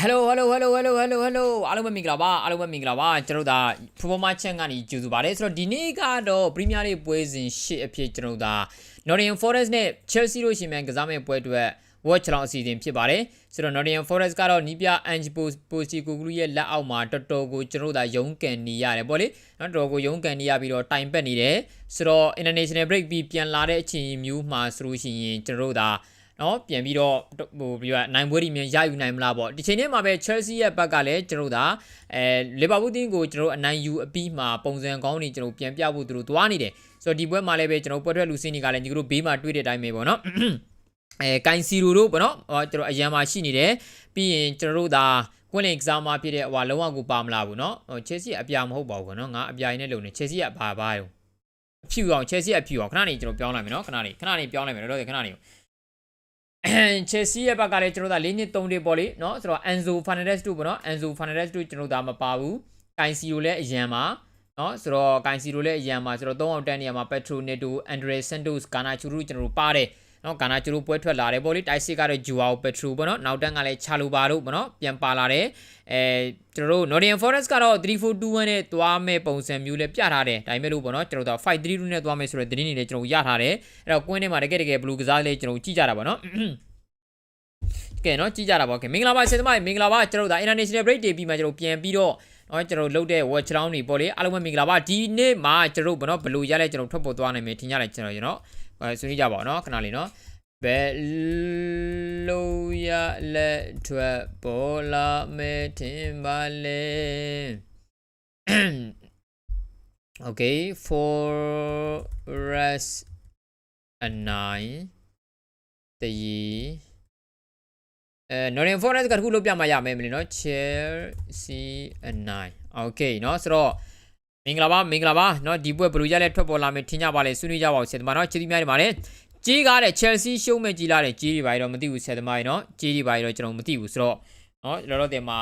Hello hello hello hello hello hello အားလုံးပဲမင်္ဂလာပါအားလုံးပဲမင်္ဂလာပါကျွန်တော်တို့ဒါ performer check ကနေကြိုဆိုပါတယ်ဆိုတော့ဒီနေ့ကတော့ Premier League ပွဲစဉ်၈အဖြစ်ကျွန်တော်တို့ဒါ Nottingham Forest နဲ့ Chelsea တို့ရှင်မြန်ကစားမယ့်ပွဲအတွက် watch လောင်အစီအစဉ်ဖြစ်ပါတယ်ဆိုတော့ Nottingham Forest ကတော့နီးပြ Ange Postecoglou ရဲ့လက်အောက်မှာတော်တော်ကိုကျွန်တော်တို့ဒါရုန်းကန်နေရတယ်ပေါ့လေနော်တော်တော်ကိုရုန်းကန်နေရပြီးတော့တိုင်ပတ်နေတယ်ဆိုတော့ international break ပြီးပြန်လာတဲ့အချိန်မျိုးမှာဆိုလို့ရှိရင်ကျွန်တော်တို့ဒါ နော်ပြန်ပြီးတော့ဟိုပြီးတော့နိုင်ပွဲတွေမြန်ရယူနိုင်မလားပေါ့ဒီချိန်ထဲမှာပဲ Chelsea ရဲ့ဘက်ကလည်းကျွန်တော်တို့ဒါအဲ Liverpool တင်းကိုကျွန်တော်တို့အနိုင်ယူအပြီးမှာပုံစံကောင်းတွေကျွန်တော်ပြန်ပြဖို့သူတို့သွားနေတယ်ဆိုတော့ဒီပွဲမှာလည်းပဲကျွန်တော်ပွဲထွက်လူစင်းတွေကလည်းညီတို့ဘေးမှာတွေ့တဲ့အတိုင်းပဲပေါ့နော် အဲကိုင်စီရိုတို့ပေါ့နော်ဟောကျွန်တော်အရန်မှာရှိနေတယ်ပြီးရင်ကျွန်တော်တို့ဒါကွင်းလင်ကစားမဖြစ်တဲ့ဟိုလုံးဝကိုပါမလာဘူးเนาะဟိုချယ်ဆီအပြာမဟုတ်ပါဘူးကွနော်ငါအပြာရင်းနဲ့လုံနေချယ်ဆီကဘာဘာရောအဖြူအောင်ချယ်ဆီအဖြူအောင်ခဏနေကျွန်တော်ပြောင်းလိုက်မယ်เนาะခဏနေခဏနေပြောင်းလိုက်မယ်တော့ခဏနေ ချယ်ဆီရဲ့ဘက်ကလည်းကျွန်တော်တို့က၄နှစ်3တွေပေါ့လေနော်ဆိုတော့အန်ဇိုဖာနန်ဒက်စ်တို့ပေါ့နော်အန်ဇိုဖာနန်ဒက်စ်တို့ကျွန်တော်တို့ကမပါဘူးကိုင်စီရိုလည်းအရန်ပါနော်ဆိုတော့ကိုင်စီရိုလည်းအရန်ပါဆိုတော့၃အောင်တန်းနေရာမှာပက်ထရိုနက်တိုအန်ဒရယ်ဆန်တိုစ်ကာနာချူရူကျွန်တော်တို့ပါတယ် နော်ကာနာကျိုတို့ပွဲထွက်လာတယ်ပေါ့လေတိုက်စစ်ကတော့ဂျူအာပက်ထရူပေါ့နော်နောက်တန်းကလည်းချာလိုပါတို့ပေါ့နော်ပြန်ပါလာတယ်အဲကျွန်တော်တို့ Northern Forest ကတော့3421နဲ့သွားမဲ့ပုံစံမျိုးလည်းပြထားတယ်ဒါပေမဲ့လို့ပေါ့နော်ကျွန်တော်တို့532နဲ့သွားမယ်ဆိုတဲ့သတင်းတွေလည်းကျွန်တော်ရထားတယ်အဲ့တော့ကွင်းထဲမှာတကယ်တကယ်ဘလူးကစားလေးကျွန်တော်ကြည့်ကြတာပေါ့နော်ကဲနော်ကြည့်ကြတာပေါ့ကဲမင်္ဂလာပါဆင်သမားမင်္ဂလာပါကျွန်တော်တို့ဒါ international break တွေပြီးမှကျွန်တော်ပြန်ပြီးတော့နော်ကျွန်တော်လုပ်တဲ့ watch round တွေပေါ့လေအားလုံးပဲမင်္ဂလာပါဒီနေ့မှာကျွန်တော်တို့ဘောနော်ဘလူးရလဲကျွန်တော်ထွက်ပေါ်သွားနိုင်မယ်ထင်ကြတယ်ကျွန်တော်ရနော်အဲ ဆွေးနွေးကြပါအောင်နော်ခဏလေးနော်ဘယ်လိုရလက်ထွက်ပေါ်လာမယ်ထင်ပါလဲ Okay for rest a nine တည်အဲ Northern Forest ကတခုလုပ်ပြမှရမယ်မလीเนาะ Chelsea a nine Okay เนาะဆိုတော့ မင်္ဂလာပါမင်္ဂလာပါเนาะဒီပွဲဘယ်လိုရလဲထွက်ပေါ်လာမယ်ထင်ကြပါလေဆွေးနွေးကြပါဦးဆင်သမားเนาะချစ်သမားတွေပါလေကြီးကားတဲ့ Chelsea ရှုံးမဲ့ကြီးလာတဲ့ကြီးတွေပါတော့မသိဘူးဆယ်သမားတွေเนาะကြီးတွေပါတော့ကျွန်တော်မသိဘူးဆိုတော့เนาะလောလောဆယ်မှာ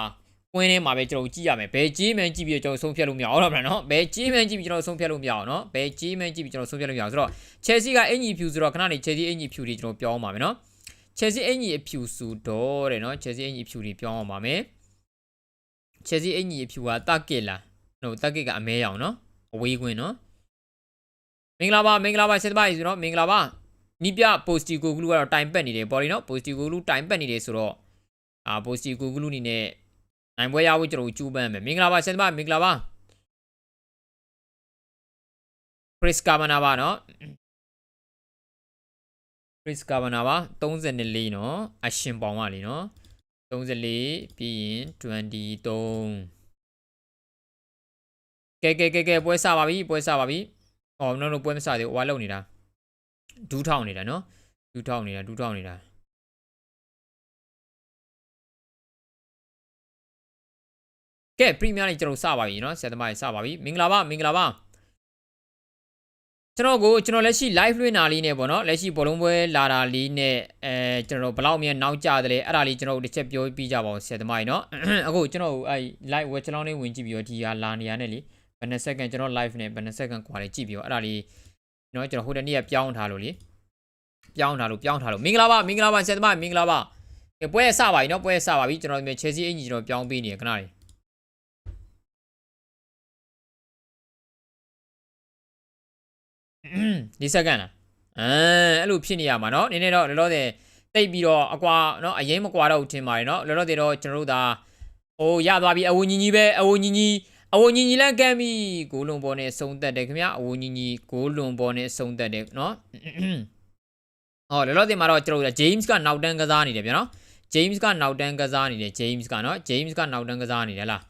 ကွင်းထဲမှာပဲကျွန်တော်ကြည့်ရမယ်ဘယ်ကြီးမှန်းကြည့်ပြီးကျွန်တော်ဆုံးဖြတ်လို့မရအောင်ဟုတ်လားเนาะဘယ်ကြီးမှန်းကြည့်ပြီးကျွန်တော်ဆုံးဖြတ်လို့မရအောင်เนาะဘယ်ကြီးမှန်းကြည့်ပြီးကျွန်တော်ဆုံးဖြတ်လို့မရအောင်ဆိုတော့ Chelsea ကအင်ကြီးဖြူဆိုတော့ခဏနေ Chelsea အင်ကြီးဖြူတွေကျွန်တော်ပြောင်းအောင်ပါမယ်เนาะ Chelsea အင်ကြီးအဖြူဆိုတော့တဲ့เนาะ Chelsea အင်ကြီးအဖြူတွေပြောင်းအောင်ပါမယ် Chelsea အင်ကြီးအဖြူကတာကစ်လား ဟိုတက်ကစ်ကအမဲရောင်နော်အဝေးခွင်းနော်မင်္ဂလာပါမင်္ဂလာပါစစ်သမားကြီးဆိုတော့မင်္ဂလာပါနိပြပိုစတီကိုဂလူကတော့တိုင်ပတ်နေတယ်ပေါ်လီနော်ပိုစတီကိုဂလူတိုင်ပတ်နေတယ်ဆိုတော့အာပိုစတီကိုဂလူနေနဲ့နိုင်ပွဲရဖို့ကျွန်တော်ကြိုးပမ်းမယ်မင်္ဂလာပါစစ်သမားမင်္ဂလာပါ Chris Kavana ပါနော် Chris Kavana ပါ34နော်အရှင်ပေါင်ပါလीနော်34ပြီးရင်23 ကဲကဲကဲကဲပွဲစပါပြီပွဲစပါပြီအော် no no ပွဲမစသေးဘူးဟိုကလုံနေတာဒူးထောင်နေတာနော်ဒူးထောင်နေတာဒူးထောင်နေတာကဲပရီးမီးယားလိကျွန်တော်စပါပြီနော်ဆယ်သမားကြီးစပါပြီမင်္ဂလာပါမင်္ဂလာပါကျွန်တော်ကိုကျွန်တော်လက်ရှိ live လွှင့်တာလေးနဲ့ပေါ့နော်လက်ရှိဘောလုံးပွဲလာတာလေးနဲ့အဲကျွန်တော်ဘယ်လောက်မြန်နောက်ကျတယ်လဲအဲ့ဒါလေးကျွန်တော်တို့တစ်ချက်ပြောပြကြပါဦးဆယ်သမားကြီးနော်အခုကျွန်တော်အဲ live ဝက်ချလောင်းလေးဝင်ကြည့်ပြီးတော့ဒီဟာလာနေရတဲ့လေ ဘယ်နှစ်စက္ကန့်ကျွန်တော် live နဲ့ဘယ်နှစ်စက္ကန့်ကွာလေးကြည့်ပြီးတော့အဲ့ဒါလေးနော်ကျွန်တော်ဟိုတနေ့ကပြောင်းထားလို့လေပြောင်းထားလို့ပြောင်းထားလို့မင်္ဂလာပါမင်္ဂလာပါဆယ်သမားမင်္ဂလာပါကဲပွဲစပါပြီနော်ပွဲစပါပြီကျွန်တော်ဒီ Chelsea အင်ကြီးကျွန်တော်ပြောင်းပေးနေရခဏလေးဒီစက္ကန့်လားအဲအဲ့လိုဖြစ်နေရမှာเนาะနည်းနည်းတော့လောလောဆယ်တိတ်ပြီးတော့အကွာเนาะအရင်မကွာတော့ထင်ပါတယ်เนาะလောလောဆယ်တော့ကျွန်တော်တို့ဒါဟိုရသွားပြီအဝညီညီပဲအဝညီညီ အဝညီညီလန့်ကမ်းပြီဂိုးလွန်ပေါ်နဲ့ဆုံးသက်တယ်ခင်ဗျာအဝညီညီဂိုးလွန်ပေါ်နဲ့ဆုံးသက်တယ်နော်ဟောလောလောဆယ်မှာတော့ကျွန်တော်တို့ James ကနောက်တန်းကစားနေတယ်ဗျာနော် James ကနောက်တန်းကစားနေတယ် James ကနော် James ကနောက်တန်းကစားနေတယ်လား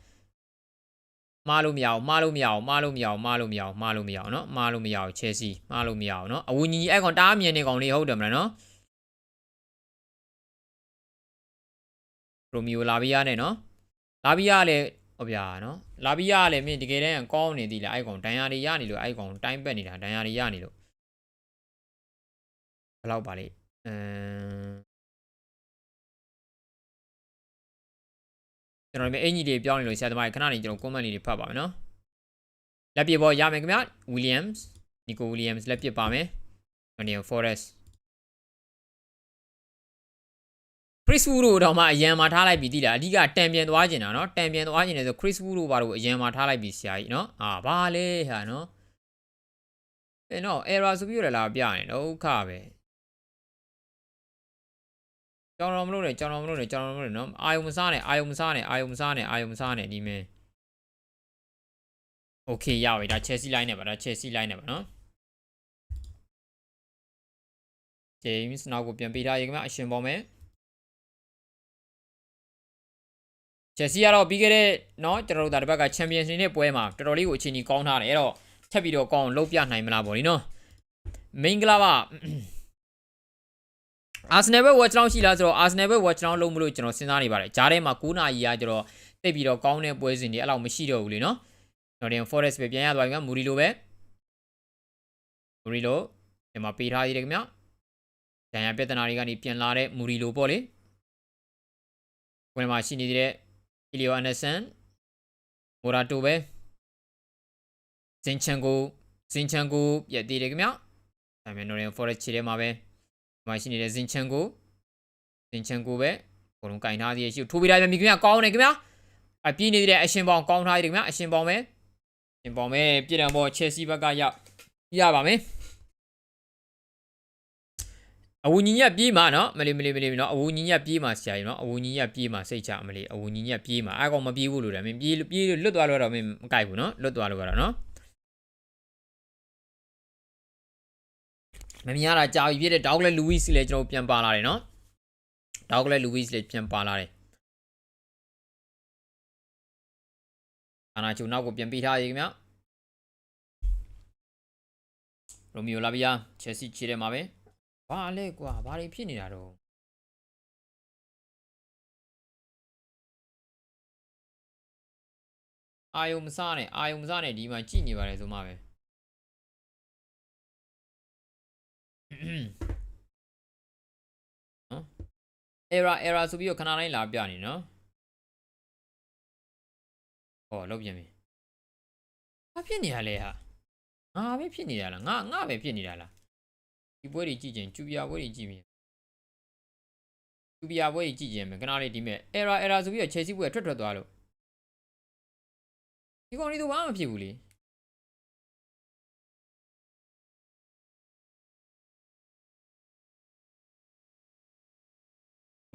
မားလို့မရအောင်မားလို့မရအောင်မားလို့မရအောင်မားလို့မရအောင်မားလို့မရအောင်နော်မားလို့မရအောင် Chelsea မားလို့မရအောင်နော်အဝညီညီအဲ့ကောင်တားအမြင်နေကောင်လေးဟုတ်တယ်မလားနော်ရိုမီယိုလာဗီယာနဲ့နော်လာဗီယာလည်းဟောဗျာနော် လာဗီယာလည်းမင်းတကယ်တမ်းကောင်းနေသေးလားအဲ့ကောင်ဒန်ယာတွေရနေလို့အဲ့ကောင်တိုင်းပက်နေတာဒန်ယာတွေရနေလို့ဘယ်လောက်ပါလိအမ်ကျွန်တော်ဒီအင်ကြီးတွေပြောင်းနေလို့ဆရာသမားခဏနေကျွန်တော် comment လေးတွေဖတ်ပါမယ်နော်လက်ပြပေါ်ရမယ်ခင်ဗျ Williams Nico Williams လက်ပြပါမယ် Nottingham Forest Chris Wu တို့တော့မှအရန်မှာထားလိုက်ပြီတိလားအဓိကတန်ပြန်သွားကျင်တာနော်တန်ပြန်သွားကျင်တယ်ဆို Chris Wu တို့ဘာလို့အရန်မှာထားလိုက်ပြီဆရာကြီးနော်အာဘာလဲဟာနော်အဲနော် error ဆိုပြီးတော့လာပြရင်ဒုက္ခပဲကြောင်တော်မလို့နဲ့ကြောင်တော်မလို့နဲ့ကြောင်တော်မလို့နဲ့နော်အာယုံမစားနဲ့အာယုံမစားနဲ့အာယုံမစားနဲ့အာယုံမစားနဲ့ဒီမင်း Okay ရပြီဒါ Chelsea line နဲ့ပါဒါ Chelsea line နဲ့ပါနော် James နောက်ကိုပြန်ပေးထားရေခင်ဗျအရှင်ပေါ်မယ် Chelsea ကတော့ပြီးခဲ့တဲ့เนาะကျွန်တော်တို့ဒါတစ်ဘက်က Champions League နဲ့ပွဲမှာတော်တော်လေးကိုအချိန်ကြီးကောင်းထားတယ်အဲ့တော့ထပ်ပြီးတော့ကောင်းအောင်လုပ်ပြနိုင်မလားပေါ့လေနော်မင်္ဂလာပါ Arsenal ဘက် watch down ရှိလားဆိုတော့ Arsenal ဘက် watch down လုပ်မလို့ကျွန်တော်စဉ်းစားနေပါတယ်ဂျားထဲမှာ9နာရီကကျွန်တော်တိတ်ပြီးတော့ကောင်းတဲ့ပွဲစဉ်တွေအဲ့လောက်မရှိတော့ဘူးလေနော် Nottingham Forest ပဲပြန်ရသွားပြီကမူရီလိုပဲမူရီလိုဒီမှာပေးထားသေးတယ်ခင်ဗျဒဏ်ရာပြဿနာတွေကနေပြန်လာတဲ့မူရီလိုပေါ့လေဝင်မှာရှိနေသေးတဲ့ Elio Anderson မိုရာတိုပဲဇင်ချန်ကိုဇင်ချန်ကိုပြက်သေးတယ်ခင်ဗျဒါပေမဲ့ Nottingham Forest ခြေထဲမှာပဲဒီမှာရှိနေတဲ့ဇင်ချန်ကိုဇင်ချန်ကိုပဲဘုံလုံးကင်ထားသေးရရှိထိုးပေးလိုက်ပြီခင်ဗျကောင်းတယ်ခင်ဗျအပြေးနေတဲ့အရှင်ပေါင်ကောင်းထားသေးတယ်ခင်ဗျအရှင်ပေါင်ပဲရှင်ပေါင်ပဲပြည်တံပေါ် Chelsea ဘက်ကရရပါမယ် အဝူညီညက်ပြေးမှာနော်မလီမလီမလီနော်အဝူညီညက်ပြေးမှာဆရာကြီးနော်အဝူညီညက်ပြေးမှာစိတ်ချမလီအဝူညီညက်ပြေးမှာအကောင်မပြေးဘူးလို့တယ်မင်းပြေးပြေးလွတ်သွားလို့တော့မင်းမကြိုက်ဘူးနော်လွတ်သွားလို့ကတော့နော်မမြင်ရတာကြာပြီပြည့်တဲ့ဒေါက်လက်လူဝီစ်လည်းကျွန်တော်ပြန်ပါလာတယ်နော်ဒေါက်လက်လူဝီစ်လည်းပြန်ပါလာတယ်အနာချုံနောက်ကိုပြန်ပေးထားရည်ခင်ဗျရိုမီယိုလာဗီယာချက်စီချီတယ်မှာပဲ ဘာလဲကွာဘာတွေဖြစ်နေတာတော့အာယုံမစားနဲ့အာယုံမစားနဲ့ဒီမှာကြည်နေပါတယ်ဆိုမှပဲနော် error error ဆိုပြီးတော့ခဏတိုင်းလာပြနေနော်ဟောလောက်ပြန်ပြီဘာဖြစ်နေရလဲဟာငါပဲဖြစ်နေတာလားငါငါပဲဖြစ်နေတာလား ဒီပွဲတွေကြည့်ချင်းကျူပြပွဲတွေကြည့်မြင်ကျူပြပွဲတွေကြည့်ချင်းမယ်ခဏလေးဒီမဲ့ error error ဆိုပြီးတော့ Chelsea ပွဲထွက်ထွက်သွားလို့ဒီကောင်လေးတော့ဘာမှမဖြစ်ဘူးလေ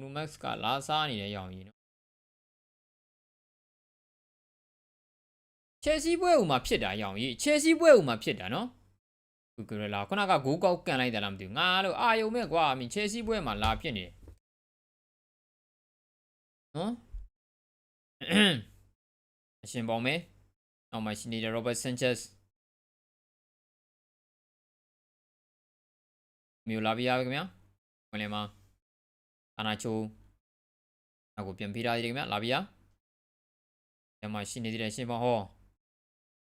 နူမက်စ်ကလာစားနေတဲ့ရောင်ကြီးနော်ချယ်ဆီပွဲဥမှာဖြစ်တာရောင်ကြီးချယ်ဆီပွဲဥမှာဖြစ်တာနော် ဂူဂရလာခုနကဂိုးကောက်ကန်လိုက်တယ်လားမသိဘူးငါလို့အာယုံမဲ့ကွာမင်းချယ်ဆီပွဲမှာလာဖြစ်နေတယ်နော်အရှင်ပေါင်းမယ်နောက်မှရှိနေတဲ့ Robert Sanchez မျိုးလာပြရခင်ဗျာဝင်လေမှာအနာချိုနောက်ကိုပြန်ပေးထားရခင်ဗျာလာပြရညမရှိနေသေးတယ်ရှင်ပေါင်းဟော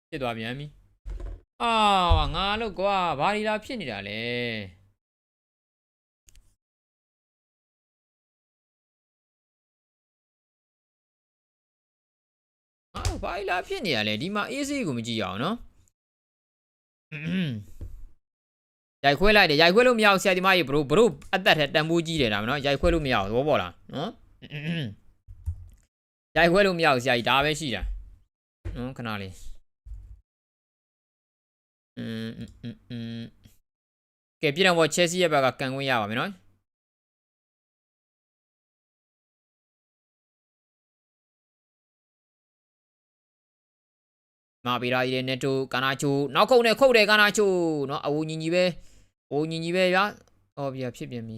ဖြစ်သွားပြန်ပြီ အာငါလို့ကွာဘာဒီလာဖြစ်နေတာလဲအာဘာဒီလာဖြစ်နေရလဲဒီမှာအေးစေးကိုမကြည့်ရအောင်နော်ရိုက်ခွဲလိုက်တယ်ရိုက်ခွဲလို့မရအောင်ဆရာဒီမကြီးဘရိုဘရိုအသက်ထက်တန်ဖိုးကြီးတယ်ဒါမနော်ရိုက်ခွဲလို့မရအောင်သဘောပေါက်လားနော်ရိုက်ခွဲလို့မရအောင်ဆရာကြီးဒါပဲရှိတာနော်ခဏလေး อืมอืมอืมကဲပြည်တော်ဘော Chelsea ရဲ့ဘက်ကကန်ခွင့်ရပါမယ်နော်မာပီရာကြီးနဲ့ netto ကာနာချိုနောက်ခုတ်နဲ့ခုတ်တယ်ကာနာချိုเนาะအဝူညီညီပဲအဝူညီညီပဲဗျာဟောပြဖြစ်ပြန်ပြီ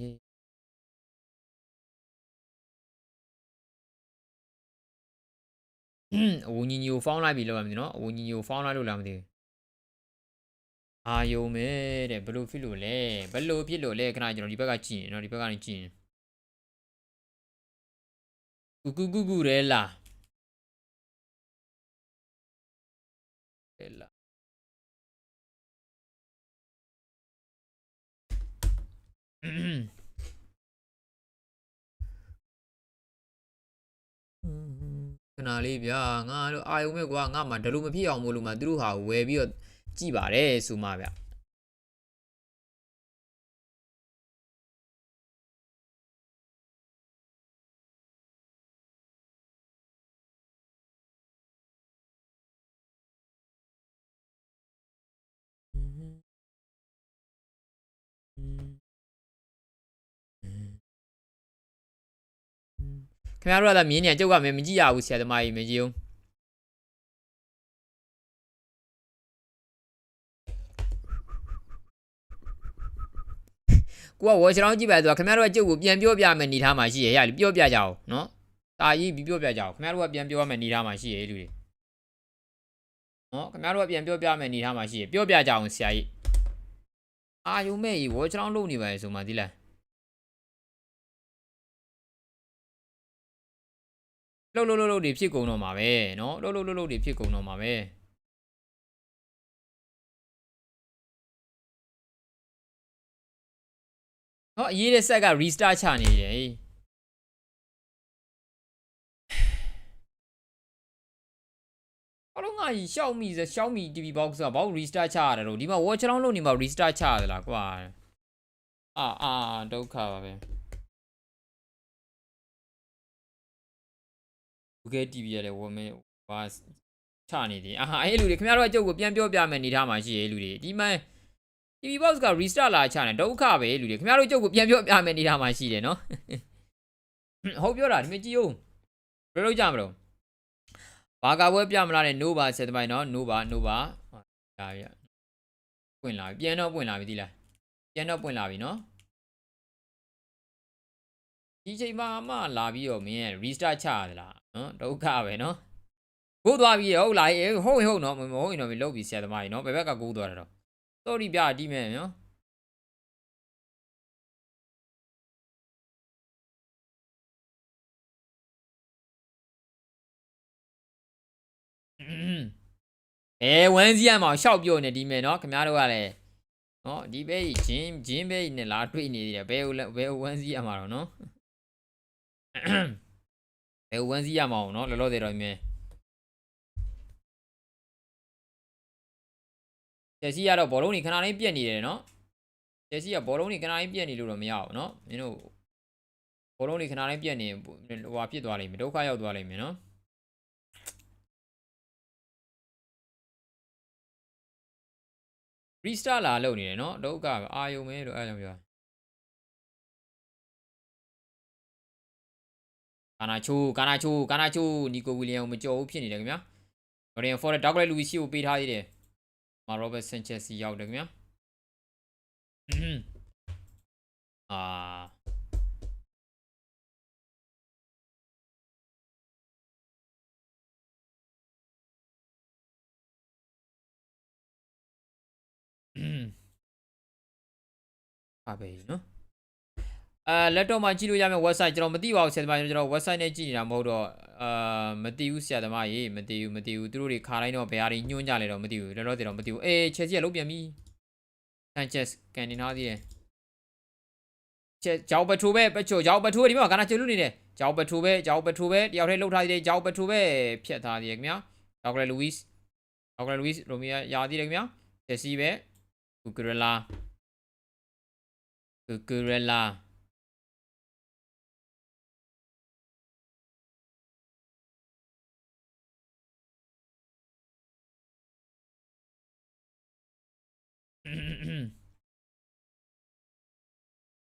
အဝူညီညီကိုဖောင်းလိုက်ပြီလို့မသိနော်အဝူညီညီကိုဖောင်းလိုက်လို့လားမသိဘူး အာယုံမဲတဲ့ဘလို့ဖြစ်လို့လဲဘလို့ဖြစ်လို့လဲခဏကျွန်တော်ဒီဘက်ကကြည့်ရင်နော်ဒီဘက်ကနေကြည့်ရင်ကူကူကူကူရဲလားရဲလားခဏလေးဗျာငါတို့အာယုံမဲ့ကွာငါမှဒလို့မဖြစ်အောင်မို့လို့မှသူတို့ဟာဝယ်ပြီးတော့ ကြည့်ပါတယ်ဆိုမှဗျခင်ဗျားတို့ကလည်းမြင်းညံကြုတ်ကမင်းမကြည့်ရဘူးဆရာသမားကြီးမကြည့်အောင် ကိုကဝေါ်ချောင်းကြည့်ပါဆိုတော့ခင်ဗျားတို့ကကြုတ်ကိုပြန်ပြောပြမယ်နေထားမှာရှိရရလေပြောပြကြအောင်နော်တာကြီးပြီးပြောပြကြအောင်ခင်ဗျားတို့ကပြန်ပြောရမယ်နေထားမှာရှိရလူတွေနော်ခင်ဗျားတို့ကပြန်ပြောပြမယ်နေထားမှာရှိရပြောပြကြအောင်ဆရာကြီးအာယုံမဲ့ကြီးဝေါ်ချောင်းလုံနေပါလေဆိုမှဒီလား လှုပ်လှုပ်လှုပ်လှုပ်တွေဖြစ်ကုန်တော့မှာပဲเนาะလှုပ်လှုပ်လှုပ်လှုပ်တွေဖြစ်ကုန်တော့မှာပဲ ဟောအရေးတဲ့ဆက်က restart ချနေတယ်ဟေးဘာလို့ငါကြီးရှောက်မိစရှောက်မိ TV box ကဘာလို့ restart ချရတယ်လို့ဒီမှာ watch လောင်းလို့နေမှာ restart ချရသလားကွာအာအာဒုက္ခပါပဲ Google TV ရတယ်ဝယ်မယ်ဟာချနေတယ်အာအဲ့လူတွေခင်ဗျားတို့အကျုပ်ကိုပြန်ပြောပြမယ်နေထားမှာရှိရဲ့လူတွေဒီမှာ TV box က restart လာချနေဒုက္ခပဲလူတွေခင်ဗျားတို့အကျုပ်ကိုပြန်ပြောပြမယ်နေထားမှာရှိတယ်နော်ဟုတ်ပြောတာဒီမကြည့်ဦးဘယ်လိုလုပ်ကြမလို့ဘာကပွဲပြမလားနဲ့ no ပါဆက်တမိုင်းနော် no ပါ no ပါဒါပြပွင့်လာပြီပြန်တော့ပွင့်လာပြီဒီလားပြန်တော့ပွင့်လာပြီနော်ဒီချိန်မှာမှလာပြီးတော့မင်းရဲ့ restart ချရသလားနော်ဒုက္ခပဲနော်ကိုးသွားပြီဟုတ်လားအေးဟုတ်ရင်ဟုတ်နော်မဟုတ်ရင်တော့မလုပ်ပြီဆရာသမားကြီးနော်ဘယ်ဘက်ကကိုးသွားတာတော့ sorry ပြအတီးမယ်နော်အဲဝမ်းစီရမအောင်ရှောက်ပြောနေဒီမယ်နော်ခင်ဗျားတို့ကလည်းနော်ဒီဘေးဂျင်းဂျင်းဘေးနဲ့လာတွေ့နေသေးတယ်ဘယ်ဘယ်ဝမ်းစီရမှာတော့နော်ဘယ်ဝန်းစည်းရမအောင်နော်လောလောဆယ်တော့မြင် ချက်စီကတော့ဘောလုံးကြီးခဏလေးပြက်နေတယ်နော်ချက်စီကဘောလုံးကြီးခဏလေးပြက်နေလို့တော့မရဘူးနော်မင်းတို့ဘောလုံးကြီးခဏလေးပြက်နေဟိုဟာဖြစ်သွားလိမ့်မယ်ဒုက္ခရောက်သွားလိမ့်မယ်နော် restart လာလုပ်နေတယ်နော်ဒုက္ခပဲအာယုံမဲလို့အဲ့လိုပြောကာနာချိုကာနာချိုကာနာချိုနီကိုဝီလီယံမကြော်ဘူးဖြစ်နေတယ်ခင်ဗျာ။ရိုရင်ဖော်တဲ့ဒေါက်ကလက်လူဝီစီကိုပေးထားသေးတယ်။ မာရောဘတ်ဆန်ချက်စီရောက်တယ်ခင်ဗျာ။အာပါပဲနော် အာ laptop မှာကြည့်လို့ရမယ့် website ကျွန်တော်မသိပါဘူးဆရာသမားကျွန်တော် website နဲ့ကြည့်နေတာမဟုတ်တော့အာမသိဘူးဆရာသမားရေမသိဘူးမသိဘူးသူတို့တွေခါတိုင်းတော့ဘယ်ဟာတွေညွှန်းကြလဲတော့မသိဘူးလောလောဆယ်တော့မသိဘူးအေး Chelsea ကလုံးပြန်ပြီ Sanchez ကန်နေထားသေးတယ်ချက်ဂျောက်ပထိုးပဲပချိုဂျောက်ပထိုးဒီမှာကနာချေလို့နေတယ်ဂျောက်ပထိုးပဲဂျောက်ပထိုးပဲတယောက်တည်းလှုပ်ထားသေးတယ်ဂျောက်ပထိုးပဲဖြတ်ထားသေးတယ်ခင်ဗျာဂျောက်ကလက်လူဝစ်ဂျောက်ကလက်လူဝစ်ရိုမီယာရာသေးတယ်ခင်ဗျာချက်စီပဲဂူဂရလာဂူဂရလာ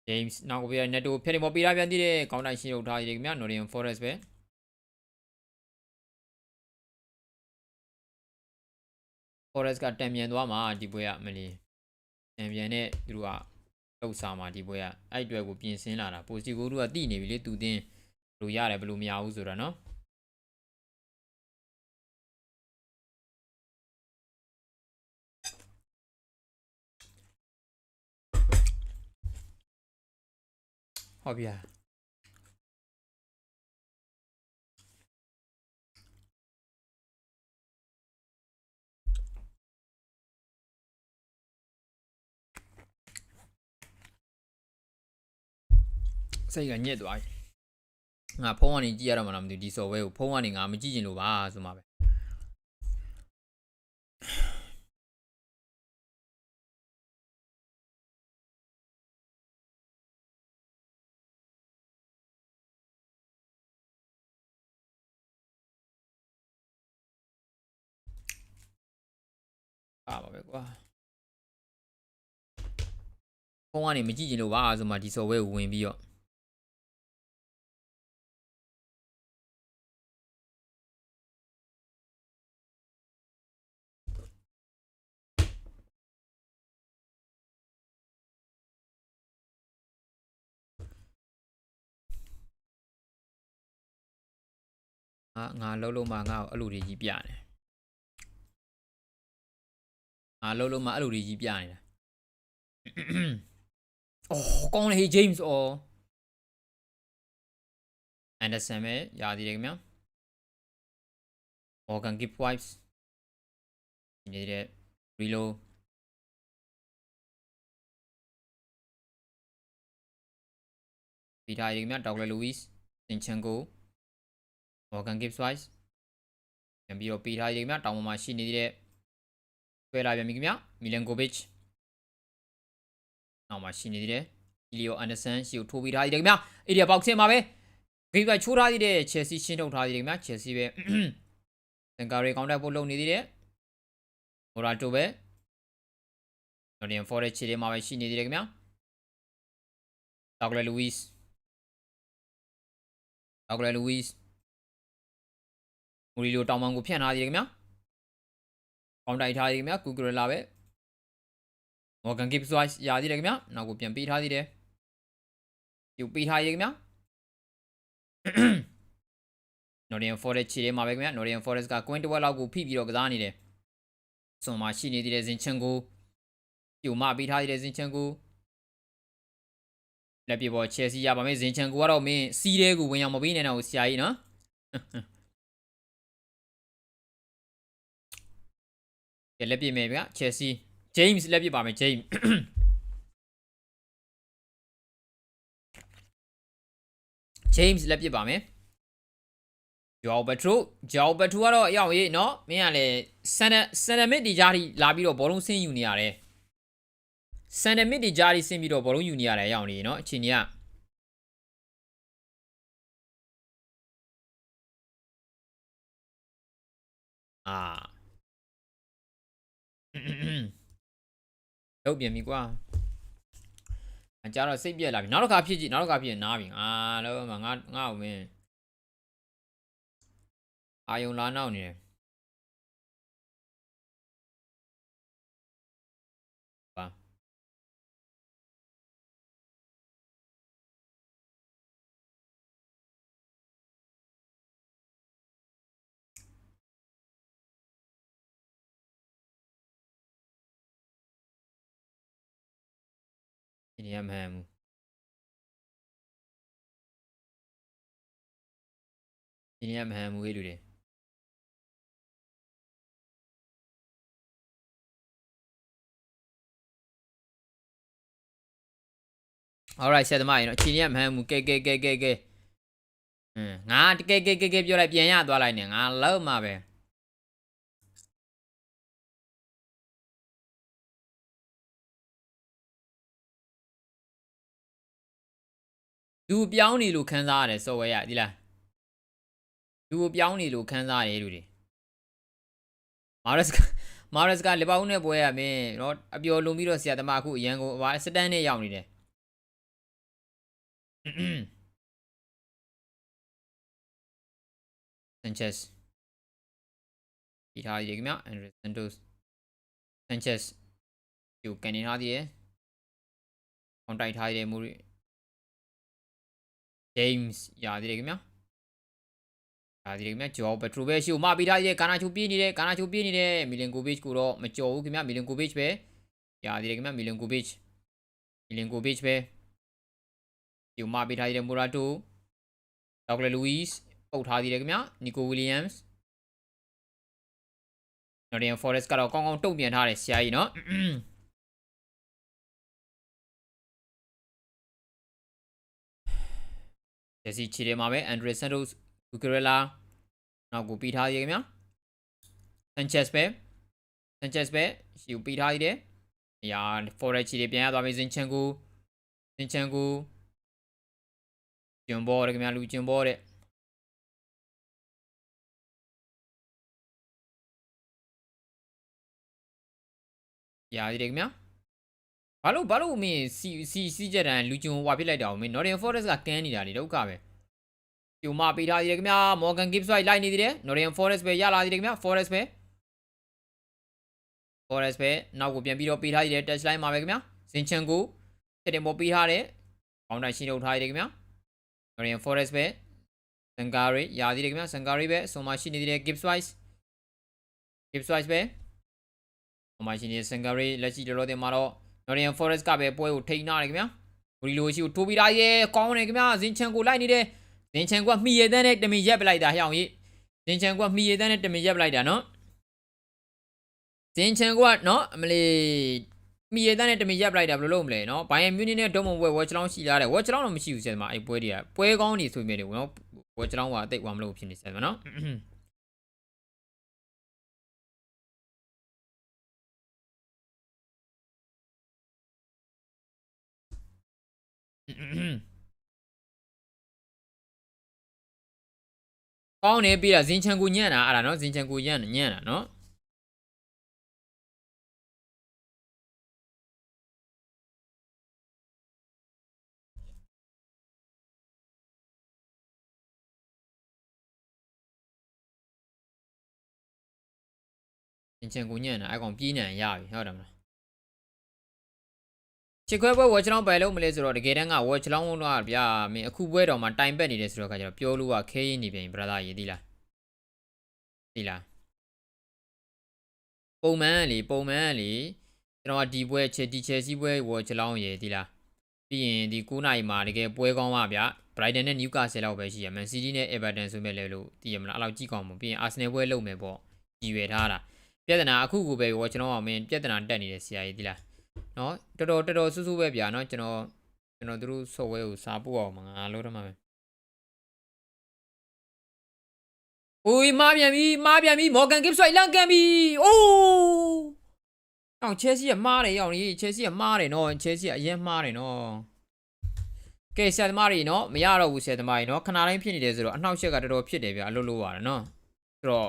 James နောက်ကိုပြရ netto ဖျက်နေပေါ်ပေးရပြန်သေးတယ်ကောင်းတိုင်းရှင်းလုပ်ထားရည်ခင်ဗျာ Nottingham Forest ပဲ Forest ကတံမြန်သွားမှာဒီပွဲကမလီတံမြန်နဲ့သူတို့ကလောက်စားမှာဒီပွဲကအဲ့အတွက်ကိုပြင်ဆင်လာတာပိုစီကိုတို့ကတိနေပြီလေသူတင်းဘလို့ရတယ်ဘလို့မရဘူးဆိုတာနော် ဟုတ်ဗျာစိတ်ကညစ်သွားပြီငါဖုန်းကနေကြည့်ရတော့မှလားမသိဘူးဒီ software ကိုဖုန်းကနေငါမကြည့်ချင်လို့ပါဆိုမှပဲ ပါပါပဲကွာဖဖုန်းကနေမကြည့်ချင်လို့ပါဆိုမှဒီ software ကိုဝင်ပြီးတော့ငါငါလှုပ်လို့မှငါ့ကိုအဲ့လိုတွေကြီးပြတယ် ငါလှုပ်လို့မှအဲ့လိုတွေကြီးပြနေတာအော်ကောင်းလေ James အော် Anderson ပဲရသေးတယ်ခင်ဗျာ Morgan Gift Wipes ဒီနေတဲ့ reload ပြီးထားရည်ခင်ဗျာ Douglas Lewis Zinchenko Morgan Gift Wipes ပြန်ပြီးတော့ပြီးထားရည်ခင်ဗျာတောင်ပေါ်မှာရှိနေတဲ့ ဆွဲလာပြန်ပြီခင်ဗျာ Milenkovic နောက်မှာရှိနေသေးတယ်။အီလီယိုအန်ဒါဆန်ရှီကိုထိုးပြီးထားသေးတယ်ခင်ဗျာ။အေရီယာဘောက်ဆင်းမှာပဲဂိတ်ကချိုးထားသေးတယ်ချယ်ဆီရှင်းထုတ်ထားသေးတယ်ခင်ဗျာချယ်ဆီပဲ။စင်ကာရီကောင်တက်ဖို့လုပ်နေသေးတယ်။မိုရာတိုပဲ။နော်ဒီယန်ဖော်ရက်ချီထဲမှာပဲရှိနေသေးတယ်ခင်ဗျာ။ဒေါက်ဂလက်လူဝစ်ဒေါက်ဂလက်လူဝစ်မူရီလိုတောင်ပန်ကိုဖြန့်ထားသေးတယ်ခင်ဗျာ။ ကောင်တိုက်ထားသေးတယ်ခင်ဗျာကူဂရလာပဲ။ Morgan Gibbs Wise ရသေးတယ်ခင်ဗျာနောက်ကိုပြန်ပေးထားသေးတယ်ယူပေးထားရခင်ဗျာ Nottingham Forest ခြေထဲမှာပဲခင်ဗျာ Nottingham Forest က Queen တစ်ဝက်လောက်ကိုဖိပြီးတော့ကစားနေတယ်စွန်မှာရှိနေသေးတယ်ဇင်ချန်ကိုယူမပေးထားသေးတယ်ဇင်ချန်ကိုလက်ပြပေါ် Chelsea ရပါမယ်ဇင်ချန်ကိုကတော့မင်းစီးတဲ့ကိုဝင်အောင်မပေးနဲ့တော့ဆရာကြီးနော် လက်ပြမယ်ဗျာ Chelsea James လက်ပြပါမယ် James ဂျိမ်းစ်လက်ပစ်ပါမယ်ဂျောဘတ်ထူဂျောဘတ်ထူကတော့အရောက်ရေးနော်မင်းကလည်းဆန်ဒဆန်ဒမစ်တီကြားထိလာပြီးတော့ဘောလုံးဆင်းယူနေရတယ်ဆန်ဒမစ်တီကြားထိဆင်းပြီးတော့ဘောလုံးယူနေရတယ်အရောက်နေနော်အချိန်ကြီးကအာ လုပ်ပြန်ပြီကွာအကြတော့စိတ်ပြက်လာပြီနောက်တစ်ခါဖြစ်ကြည့်နောက်တစ်ခါဖြစ်ရင်နားပြီအာလို့ငါငါငါ့ကိုမင်းအာယုံလာနောက်နေတယ် ဒီနေရာမဟန်ဘူးဒီနေရာမဟန်ဘူးဟေးလူတွေ alright ဆက်သမားရေနော်အချိန်ကြီးကမဟန်ဘူးကဲကဲကဲကဲကဲဟမ်ငါကဲကဲကဲကဲပြောလိုက်ပြန်ရသွားလိုက်နေငါလောက်မှာပဲ လူပြောင်းနေလို့ခန်းစားရတယ်စော်ဝဲရဒီလားလူပြောင်းနေလို့ခန်းစားရတယ်လူတွေမာရစ်ကမာရစ်ကလေပောင်းနဲ့ပွဲရမင်းနော်အပျော်လုံပြီးတော့ဆရာသမားအခုအရန်ကိုစတန်နဲ့ရောက်နေတယ် Sanchez ဒီထားရည်ခင်ဗျ Andre Santos Sanchez ယူကန်နေထားသေးတယ်။ contact ထားရည်မူ James ရသေးတယ်ခင်ဗျာ။ရသေးတယ်ခင်ဗျာ Joao Petro ပဲရှိဦးမပေးထားရည်ကာနာချိုပြေးနေတယ်ကာနာချိုပြေးနေတယ် Milinkovic ကိုတော့မကြော်ဘူးခင်ဗျာ Milinkovic ပဲရသေးတယ်ခင်ဗျာ Milinkovic Milinkovic ပဲယူမပေးထားရည်မူရာတို Douglas Luiz ပုတ်ထားသေးတယ်ခင်ဗျာနီကိုဝီလီယမ်စ် Nottingham Forest ကတော့ကောင်းကောင်းတုံ့ပြန်ထားတယ်ဆရာကြီးเဂျက်စီချီထဲမှာပဲအန်ဒရီဆန်တိုစ်ဂူဂရလာနောက်ကိုပြီးထားသေးတယ်ခင်ဗျာဆန်ချက်စ်ပဲဆန်ချက်စ်ပဲရှီကိုပြီးထားသေးတယ်အရာ Forest ချီတွေပြန်ရသွားပြီဇင်ချန်ကိုဇင်ချန်ကိုကျွန်ဘောတယ်ခင်ဗျာလူကျွန်ဘောတဲ့ရသေးတယ်ခင်ဗျာ ဘာလို့ဘာလို့မင်းစီစီစီချက်တန်လူကျုံဟွာဖြစ်လိုက်တာအောင်မင်း Northern Forest ကကန်းနေတာလေဒုက္ခပဲကျုံမပေးထားသေးတယ်ခင်ဗျာ Morgan Gibbs လိုက်လိုက်နေသေးတယ် Northern Forest ပဲရလာသေးတယ်ခင်ဗျာ Forest ပဲ Forest ပဲနောက်ကိုပြန်ပြီးတော့ပေးထားသေးတယ် touch line မှာပဲခင်ဗျာဇင်ချန်ကိုတက်တင်ပေါ်ပေးထားတယ်ဘောင်းတိုင်ရှင်းထုတ်ထားသေးတယ်ခင်ဗျာ Northern Forest ပဲစန်ကာရီရသေးတယ်ခင်ဗျာစန်ကာရီပဲအဆုံးမရှိနေသေးတယ် Gibbs Wise Gibbs Wise ပဲအမရှိနေစန်ကာရီလက်ရှိတော်တော်တင်မှာတော့ Northern Forest ကပဲပွဲကိုထိန်းထားတယ်ခင်ဗျာဘူရီလိုရှိကိုထိုးပြီးသားရဲကောင်းတယ်ခင်ဗျာဇင်ချန်ကိုလိုက်နေတယ်ဇင်ချန်ကမှီရတဲ့နဲ့တမင်ရက်ပလိုက်တာဟျောင်းကြီးဇင်ချန်ကမှီရတဲ့နဲ့တမင်ရက်ပလိုက်တာနော်ဇင်ချန်ကနော်အမလီမှီရတဲ့နဲ့တမင်ရက်ပလိုက်တာဘယ်လိုလုပ်မလဲနော်ဘိုင်ယန်မြူနီနဲ့ဒုံမပွဲဝက်ချလောင်းရှိလာတယ်ဝက်ချလောင်းတော့မရှိဘူးဆက်မှာအဲ့ပွဲတွေကပွဲကောင်းနေဆိုမြဲတယ်နော်ဝက်ချလောင်းကအသိဝါမလို့ဖြစ်နေဆက်မှာနော် ကောင်းနေပြီလားဇင်ချန်ကူညံ့တာအဲ့ဒါနော်ဇင်ချန်ကူညံ့ညံ့တာနော်ဇင်ချန်ကူညံ့တာအဲ့ကောင်ပြေးနေရပြီဟုတ်တယ်မလား ချစ်ခွဲပွဲဝက်ချလောင်းပဲလုံးမလဲဆိုတော့တကယ်တမ်းကဝက်ချလောင်းတော့ဗျာမင်းအခုပွဲတော်မှာတိုင်ပက်နေတယ်ဆိုတော့ခါကျတော့ပြောလို့ကခဲရင်နေပြန်ဘရသာရေးသီလားသီလားပုံမှန်လေပုံမှန်လေကျွန်တော်ကဒီပွဲချေဒီချယ်စီပွဲဝက်ချလောင်းရေးသီလားပြီးရင်ဒီ9နိုင်မှာတကယ်ပွဲကောင်းပါဗျာ Brighton နဲ့ Newcastle လောက်ပဲရှိရမယ် Man City နဲ့ Everton ဆိုမဲ့လေလို့တည်ရမလားအဲ့လောက်ကြည့်ကောင်းမှာပြီးရင် Arsenal ပွဲလုပ်မယ်ပေါ့ကြည်ရွယ်ထားတာပြဿနာအခုကိုပဲဝက်ချလောင်းအောင်မင်းပြဿနာတက်နေတယ်ဆရာကြီးသီလား နော်တော်တော်တော်တော်ဆူဆူပဲဗျာနော်ကျွန်တော်ကျွန်တော်တို့ software ကိုစာပို့အောင်မှာငါလို့တော့မှာပဲအိုးမားပြန်ပြီမားပြန်ပြီ Morgan Gibbs ဆွိုက်လန့်ကန်ပြီအိုးအောင် Chelsea ကမားတယ်ရောက်နေ Chelsea ကမားတယ်နော် Chelsea ကအရင်မားတယ်နော်ကဲဆယ်သမားတွေနော်မရတော့ဘူးဆယ်သမားတွေနော်ခဏတိုင်းဖြစ်နေတယ်ဆိုတော့အနှောက်အယှက်ကတော်တော်ဖြစ်တယ်ဗျာအလုပ်လုပ်ရတယ်နော်ဆိုတော့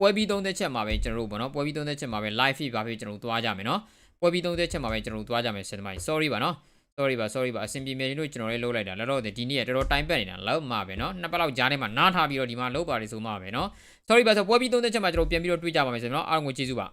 ပွဲပြီးသုံးသက်ချက်မှာပဲကျွန်တော်တို့ပေါ့နော်ပွဲပြီးသုံးသက်ချက်မှာပဲ live feed ပါပဲကျွန်တော်တို့သွားကြမယ်နော် ပွဲပြီးသုံးသက်ချက်မှာပဲကျွန်တော်တို့သွားကြမယ်ဆယ်သမားကြီး sorry ပါနော် sorry ပါ sorry ပါအဆင်ပြေမယ်လို့ကျွန်တော်လည်းလုပ်လိုက်တာလည်းတော့ဒီနေ့ကတော်တော်တိုင်ပတ်နေတာလောက်မှာပဲနော်နှစ်ပတ်လောက်ကြားထဲမှာနားထားပြီးတော့ဒီမှာလုပ်ပါလေဆိုမှပဲနော် sorry ပါဆိုပွဲပြီးသုံးသက်ချက်မှာကျွန်တော်ပြန်ပြီးတော့တွေ့ကြပါမယ်ဆိုတော့အားလုံးကိုကျေးဇူးပါ